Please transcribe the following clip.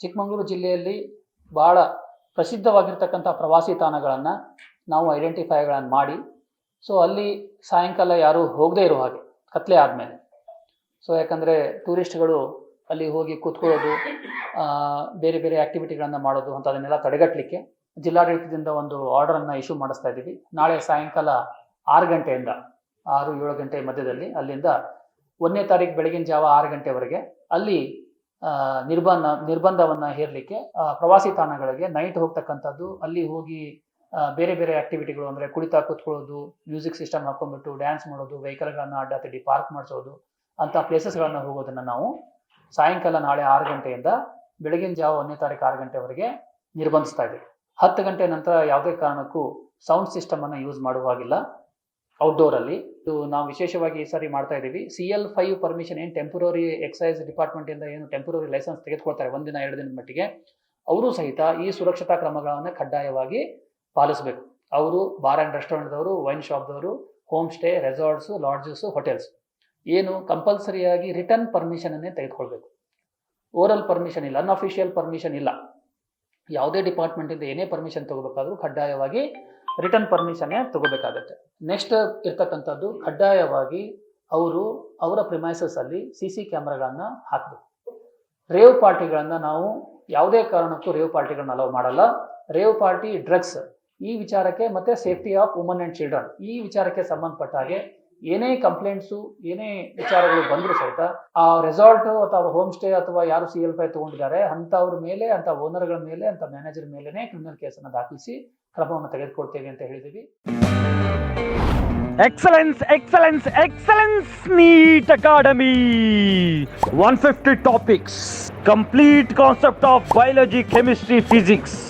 ಚಿಕ್ಕಮಗಳೂರು ಜಿಲ್ಲೆಯಲ್ಲಿ ಭಾಳ ಪ್ರಸಿದ್ಧವಾಗಿರ್ತಕ್ಕಂಥ ಪ್ರವಾಸಿ ತಾಣಗಳನ್ನು ನಾವು ಐಡೆಂಟಿಫೈಗಳನ್ನು ಮಾಡಿ ಸೊ ಅಲ್ಲಿ ಸಾಯಂಕಾಲ ಯಾರೂ ಹೋಗದೇ ಇರೋ ಹಾಗೆ, ಕತ್ಲೆ ಆದಮೇಲೆ. ಸೊ ಯಾಕಂದರೆ ಟೂರಿಸ್ಟ್ಗಳು ಅಲ್ಲಿ ಹೋಗಿ ಕೂತ್ಕೊಳ್ಳೋದು ಬೇರೆ ಬೇರೆ ಆ್ಯಕ್ಟಿವಿಟಿಗಳನ್ನು ಮಾಡೋದು ಅಂತ ಅದನ್ನೆಲ್ಲ ತಡೆಗಟ್ಟಲಿಕ್ಕೆ ಜಿಲ್ಲಾಡಳಿತದಿಂದ ಒಂದು ಆರ್ಡರನ್ನು ಇಶ್ಯೂ ಮಾಡಿಸ್ತಾ ಇದ್ದೀವಿ. ನಾಳೆ ಸಾಯಂಕಾಲ ಆರು ಗಂಟೆಯಿಂದ, ಆರು ಏಳು ಗಂಟೆ ಮಧ್ಯದಲ್ಲಿ ಅಲ್ಲಿಂದ ಒಂದನೇ ತಾರೀಕು ಬೆಳಗಿನ ಜಾವ ಆರು ಗಂಟೆವರೆಗೆ ಅಲ್ಲಿ ನಿರ್ಬಂಧ, ನಿರ್ಬಂಧವನ್ನು ಹೇರಲಿಕ್ಕೆ ಪ್ರವಾಸಿ ತಾಣಗಳಿಗೆ ನೈಟ್ ಹೋಗ್ತಕ್ಕಂಥದ್ದು, ಅಲ್ಲಿ ಹೋಗಿ ಬೇರೆ ಬೇರೆ ಆಕ್ಟಿವಿಟಿಗಳು ಅಂದರೆ ಕುಳಿತಾ ಕೂತ್ಕೊಳ್ಳೋದು ಮ್ಯೂಸಿಕ್ ಸಿಸ್ಟಮ್ ಹಾಕೊಂಡ್ಬಿಟ್ಟು ಡ್ಯಾನ್ಸ್ ಮಾಡೋದು ವೆಹಿಕಲ್ಗಳನ್ನು ಅಡ್ಡಾತಿಡ್ಡಿ ಪಾರ್ಕ್ ಮಾಡಿಸೋದು ಅಂಥ ಪ್ಲೇಸಸ್ಗಳನ್ನು ಹೋಗೋದನ್ನು ನಾವು ಸಾಯಂಕಾಲ ನಾಳೆ ಆರು ಗಂಟೆಯಿಂದ ಬೆಳಗಿನ ಜಾವ ಒಂದನೇ ತಾರೀಕು ಆರು ಗಂಟೆವರೆಗೆ ನಿರ್ಬಂಧಿಸ್ತಾ ಇದ್ದೀವಿ. ಹತ್ತು ಗಂಟೆ ನಂತರ ಯಾವುದೇ ಕಾರಣಕ್ಕೂ ಸೌಂಡ್ ಸಿಸ್ಟಮನ್ನು ಯೂಸ್ ಮಾಡುವ ಹಾಗಿಲ್ಲ ಔಟ್ಡೋರಲ್ಲಿ ಇದು ನಾವು ವಿಶೇಷವಾಗಿ ಈ ಸಾರಿ ಮಾಡ್ತಾ ಇದ್ದೀವಿ. ಸಿ ಎಲ್ ಫೈವ್ ಪರ್ಮಿಷನ್ ಏನು ಟೆಂಪರರಿ ಎಕ್ಸೈಸ್ ಡಿಪಾರ್ಟ್ಮೆಂಟಿಂದ ಏನು ಟೆಂಪರರಿ ಲೈಸೆನ್ಸ್ ತೆಗೆದುಕೊಳ್ತಾರೆ ಒಂದಿನ, ಎರಡು ದಿನದ ಮಟ್ಟಿಗೆ. ಅವರು ಸಹಿತ ಈ ಸುರಕ್ಷತಾ ಕ್ರಮಗಳನ್ನು ಕಡ್ಡಾಯವಾಗಿ ಪಾಲಿಸಬೇಕು. ಅವರು ಬಾರ್ ಆ್ಯಂಡ್ ರೆಸ್ಟೋರೆಂಟ್ದವರು, wine ಶಾಪ್ದವರು home stay resorts lodges hotels ಏನು ಕಂಪಲ್ಸರಿಯಾಗಿ ರಿಟರ್ನ್ ಪರ್ಮಿಷನನ್ನೇ ತೆಗೆದುಕೊಳ್ಬೇಕು. ಓರಲ್ ಪರ್ಮಿಷನ್ ಇಲ್ಲ ಅನ್ಅಫಿಷಿಯಲ್ ಪರ್ಮಿಷನ್ ಇಲ್ಲ. ಯಾವುದೇ ಡಿಪಾರ್ಟ್ಮೆಂಟಿಂದ ಏನೇ ಪರ್ಮಿಷನ್ ತಗೋಬೇಕಾದ್ರೂ ಕಡ್ಡಾಯವಾಗಿ ರಿಟರ್ನ್ ಪರ್ಮಿಷನ್ನೇ ತಗೋಬೇಕಾಗತ್ತೆ. ನೆಕ್ಸ್ಟ್ ಇರ್ತಕ್ಕಂಥದ್ದು ಕಡ್ಡಾಯವಾಗಿ ಅವರು ಅವರ ಪ್ರಿಮೈಸಸ್ ಅಲ್ಲಿ ಸಿ ಸಿ ಕ್ಯಾಮ್ರಾಗಳನ್ನ ಹಾಕಬೇಕು. ರೇವ್ ಪಾರ್ಟಿಗಳನ್ನ ನಾವು ಯಾವುದೇ ಕಾರಣಕ್ಕೂ ರೇವ್ ಪಾರ್ಟಿಗಳನ್ನ ಅಲೋ ಮಾಡಲ್ಲ. ರೇವ್ ಪಾರ್ಟಿ ಡ್ರಗ್ಸ್ ಈ ವಿಚಾರಕ್ಕೆ ಮತ್ತೆ safety of woman and children ಈ ವಿಚಾರಕ್ಕೆ ಸಂಬಂಧಪಟ್ಟ ಹಾಗೆ ಏನೇ ಕಂಪ್ಲೇಂಟ್ಸು ಏನೇ ವಿಚಾರಗಳು ಬಂದರೂ ಸಹಿತ ಆ ರೆಸಾರ್ಟ್ ಅಥವಾ ಹೋಮ್ ಸ್ಟೇ ಅಥವಾ ಯಾರು ಸಿ ಎಲ್ ಫೈ ತಗೊಂಡಿದ್ದಾರೆ ಅಂಥವ್ರ ಮೇಲೆ ಅಂತ ಓನರ್ಗಳ ಮೇಲೆ ಅಂತ ಮ್ಯಾನೇಜರ್ ಮೇಲೆನೇ ಕ್ರಿಮಿನಲ್ ಕೇಸನ್ನು ದಾಖಲಿಸಿ ಕ್ರಮವನ್ನು ತೆಗೆದುಕೊಳ್ತೇವೆ ಅಂತ ಹೇಳಿದ್ದೀವಿ Excellence, excellence, excellence, NEET Academy. 150 topics, complete concept of biology, chemistry, physics.